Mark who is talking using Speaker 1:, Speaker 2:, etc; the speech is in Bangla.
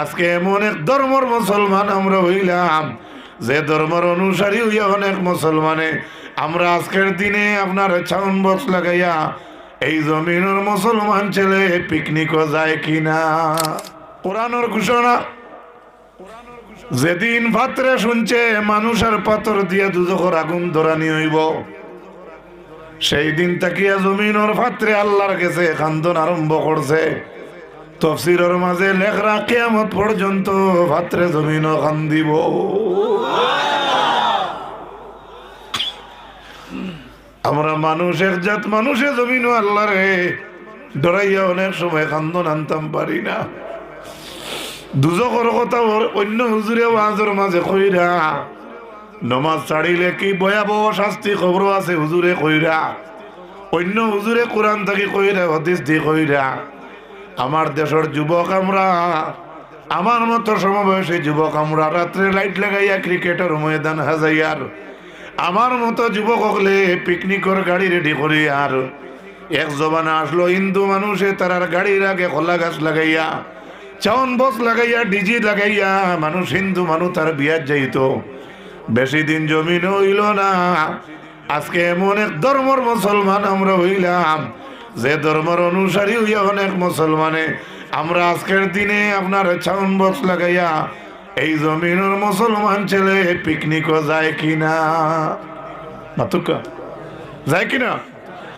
Speaker 1: আজকে এমন এক ধর্মর মুসলমান আমরা হইলাম। যে ধর্মের অনুসারী হইয়া অনেক মুসলমানে। আমরা আজকের দিনে আপনার ছাউন বক্স লাগাইয়া এই জমিনের মুসলমান ছেলে পিকনিকও যায় কিনা? কোরআনের ঘোষণা। যেদিন ভাত্রে শুনছে মানুষের পাথর দিয়ে দুজখর আগুন ধরানি হইব। সেই দিন তাকিয়া জমিনের পাত্রে আল্লাহর কাছে খান্দন আরম্ভ করছে। তফসিরের মাঝে লেখরা কেয়ামত পর্যন্ত ভাত্রে জমিন খান্দিব আমরা মানুষের জাত, মানুষের জমিন আল্লাহ রে ডরাইয়া অনেক সময় খান্দন আনতাম, পারি না। দুজকর কথা অন্য হুজুরে ওয়াজের মাঝে কইরা, নমাজ ছাড়িলে কি ভয়াবহ শাস্তি খবর আছে হুজুরে কইরা? অন্য হুজুরে কোরআন থাকি কইরা, হদিস দি কইরা আমার দেশের যুবক আমরা, আমার মতো সমবয়সী যুবক আমরা, রাত্রে লাইট লাগাইয়া ক্রিকেটের ময়দান হাজাইয়ার আমার মতো যুবক হলে পিকনিকের গাড়ি রেডি করি আর এক জবানা আসলো হিন্দু মানুষে, তারার গাড়ির আগে খোলা গাছ লাগাইয়া, চাউন বস লাগাইয়া, ডিজি লাগাইয়া, মানুষ হিন্দু মানুষ তার বিয়ার যাইতো। বেশি দিন জমিন হইল না, আজকে এমন এক ধর্মর মুসলমান আমরা হইলাম। যে ধর্মের অনুসারী হইয়া অনেক মুসলমানে, আমরা আজকের দিনে আপনার ছাউন বক্স লাগাইয়া এই জমিনের মুসলমান ছেলে পিকনিকও যায় কিনা? মাতুকা যায় কিনা?